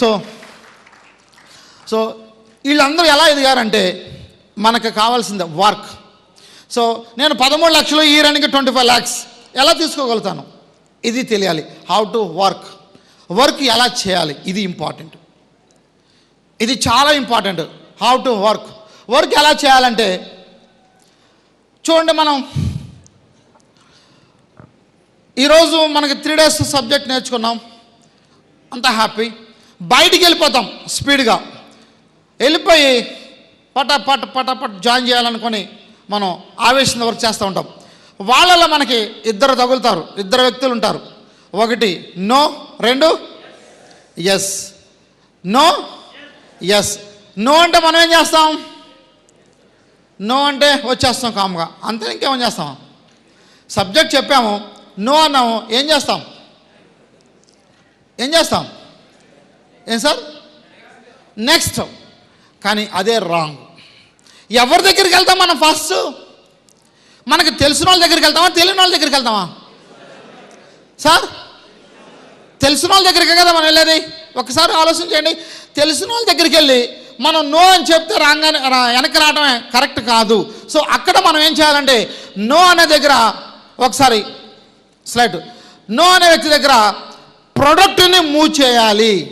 So so వీళ్ళందరూ ఎలా ఎదిగారంటే మనకు కావాల్సింది వర్క్ సో నేను పదమూడు లక్షలు ఈ రన్కి ట్వంటీ ఫైవ్ ల్యాక్స్ ఎలా తీసుకోగలుగుతాను? ఇది తెలియాలి. హౌ టు వర్క్ వర్క్ ఎలా చేయాలి? ఇది ఇంపార్టెంట్ ఇది చాలా important how to work work ఎలా చేయాలంటే చూడండి మనం. ఈరోజు మనకి త్రీ డేస్ సబ్జెక్ట్ నేర్చుకున్నాం. అంత హ్యాపీ బయటికి వెళ్ళిపోతాం స్పీడ్గా. వెళ్ళిపోయి పట పట పట పట జాయిన్ చేయాలనుకొని మనం ఆవేశంగా వర్క్ చేస్తూ ఉంటాం. వాళ్ళలో మనకి ఇద్దరు తగులుతారు ఇద్దరు వ్యక్తులు ఉంటారు. ఒకటి నో రెండు ఎస్. No yes. నో అంటే మనం ఏం చేస్తాం? నో అంటే వచ్చేస్తాం కామ్గా. అంతే ఇంకేమని చేస్తాం? సబ్జెక్ట్ చెప్పాము నో అన్నాము ఏం చేస్తాం? ఏం చేస్తాం? ఏం సార్ నెక్స్ట్ కానీ అదే రాంగ్ ఎవరి దగ్గరికి వెళ్తాం మనం ఫస్ట్ మనకు తెలిసిన వాళ్ళ దగ్గరికి వెళ్తామా? తెలియని వాళ్ళ దగ్గరికి వెళ్తామా? సార్ తెలిసిన వాళ్ళ దగ్గరికి కదా మనం వెళ్ళేది? ఒకసారి ఆలోచన చేయండి. తెలిసిన వాళ్ళ దగ్గరికి వెళ్ళి మనం నో అని చెప్తే రాగానే రా- వెనక్కి రావడమే కరెక్ట్ కాదు. సో అక్కడ మనం ఏం చేయాలంటే నో అనే దగ్గర ఒకసారి స్లైడ్ నో అనే వ్యక్తి దగ్గర ప్రొడక్ట్ని మూవ్ చేయాలి.